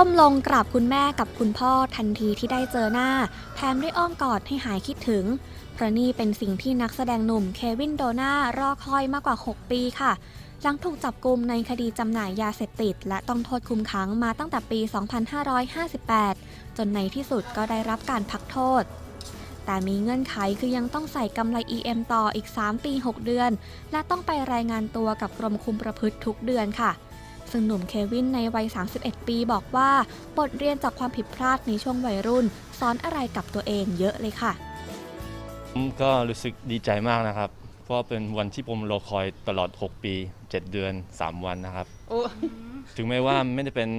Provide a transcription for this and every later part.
ก้มลงกราบคุณแม่กับคุณพ่อทันทีที่ได้เจอหน้า แถมได้อ้อมกอดให้หายคิดถึง เพราะนี่เป็นสิ่งที่นักแสดงหนุ่มเควินโดนารอคอยมากกว่า 6 ปีค่ะ หลังถูกจับกุมในคดีจำหน่ายยาเสพติด และต้องโทษคุมขังมาตั้งแต่ปี 2558 จนในที่สุดก็ได้รับการพักโทษแต่มีเงื่อนไขคือยังต้องใส่กำไร EM ต่ออีก 3 ปี 6 เดือน และต้องไปรายงานตัวกับกรมคุมประพฤติทุกเดือนค่ะ ซึ่งหนุ่มเควินในวัย 31 ปีบอกว่าบทเรียนจากความผิดพลาดในช่วงวัยรุ่น สอนอะไรกับตัวเองเยอะเลยค่ะ ผมก็รู้สึกดีใจมากนะครับ เพราะว่าเป็นวันที่ผมรอคอยตลอด 6 ปี 7 เดือน 3 วันนะครับ โอ้ถึงแม้ว่าไม่ได้เป็น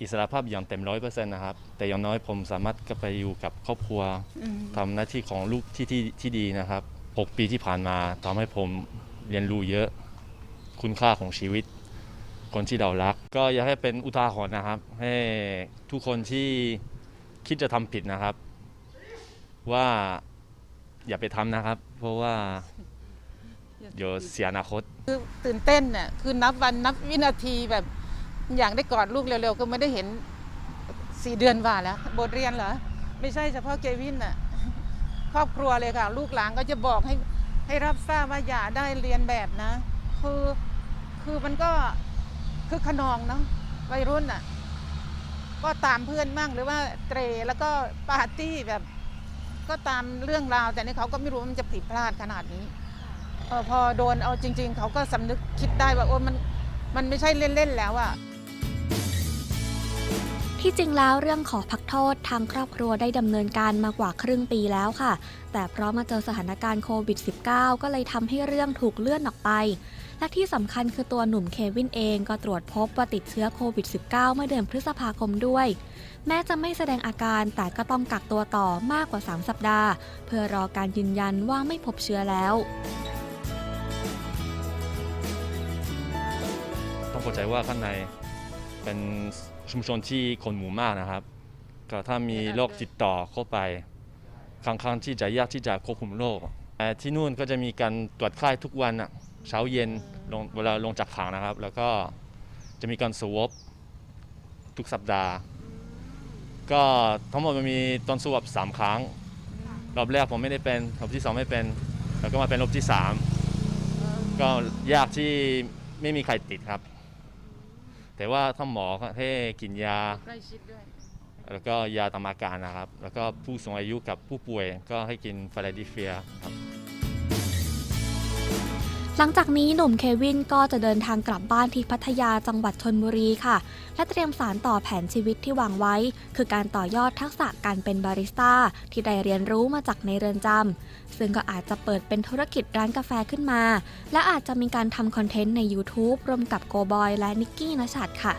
อิสระภาพอย่างเต็มร้อยเปอร์เซ็นต์นะครับ แต่อย่างน้อยผมสามารถกลับไปอยู่กับครอบครัวอืมทำหน้าที่ของลูกที่ที่ที่ดีนะครับ 6 ปีที่ผ่านมาทำให้ผมเรียนรู้เยอะ คุณค่าของชีวิต คนที่เรารัก ก็อยากให้เป็นอุทาหรณ์นะครับ ให้ทุกคนที่คิดจะทำผิดนะครับ ว่าอย่าไปทำนะครับ เพราะว่าเดี๋ยวเสียอนาคต คือตื่นเต้นน่ะคือนับวันนับวินาทีแบบ อยากได้กอดลูกเร็วๆ ก็ไม่ได้เห็นสี่เดือนว่าแล้ว บทเรียนเหรอ ไม่ใช่เฉพาะเกวินน่ะครอบครัวเลยค่ะ ลูกหลานก็จะบอกให้ให้รับทราบว่าอย่าได้เรียนแบบนะ คือคือมันก็ คือขนองเนาะวัยรุ่นน่ะ ก็ตามเพื่อนมั่งหรือว่าเตรแล้วก็ปาร์ตี้แบบ ก็ตามเรื่องราว แต่นี่เขาก็ไม่รู้ว่ามันจะผิดพลาดขนาดนี้เออพอโดนเอาจริง ๆ เขาก็สำนึกคิดได้ว่าโอ้มันมันไม่ใช่เล่น ๆ แล้วอะที่จริงแล้วเรื่องขอพักโทษทางครอบครัวได้ดำเนินการมากว่าครึ่งปีแล้วค่ะ แต่เพราะมาเจอสถานการณ์โควิด -19 ก็เลยทำให้เรื่องถูกเลื่อนออกไป และที่สำคัญคือตัวหนุ่มเควินเองก็ตรวจพบว่าติดเชื้อโควิด -19 เมื่อเดือนพฤษภาคมด้วย แม้จะไม่แสดงอาการแต่ก็ต้องกักตัวต่อมากกว่า 3 สัปดาห์ เพื่อรอการยืนยันว่าไม่พบเชื้อแล้วต้องเข้าใจว่าข้างในเป็นชุมชนที่คนหมู่มากนะครับ ก็ถ้ามีโรคติดต่อเข้าไปค่อนข้างที่จะยากที่จะควบคุมโรคแต่ที่นู่นก็จะมีการตรวจไข้ทุกวันอะ เช้าเย็นลงเวลาลงจากขังนะครับ แล้วก็จะมีการสวอปทุกสัปดาห์ ก็ทั้งหมดมันมีตอนสวอปสามครั้ง รอบแรกผมไม่ได้เป็นรอบที่สองไม่เป็น แล้วก็มาเป็นรอบที่สามก็ยากที่ไม่มีใครติดครับ แต่ว่าถ้าหมอก็ให้กินยา ใกล้ชิดด้วย แล้วก็ยาตามอาการนะครับ แล้วก็ผู้สูงอายุกับผู้ป่วยก็ให้กินฟาราดิเฟียครับ หลังจากนี้หนุ่มเควินก็จะเดินทางกลับบ้านที่พัทยาจังหวัดชนบุรีค่ะ และเตรียมสารต่อแผนชีวิตที่วางไว้ คือการต่อยอดทักษะการเป็นบาริสต้าที่ได้เรียนรู้มาจากในเรือนจำซึ่งก็อาจจะเปิดเป็นธุรกิจร้านกาแฟขึ้นมา และอาจจะมีการทำคอนเทนต์ใน YouTube ร่วมกับโกบอยและนิกกี้นชัดค่ะ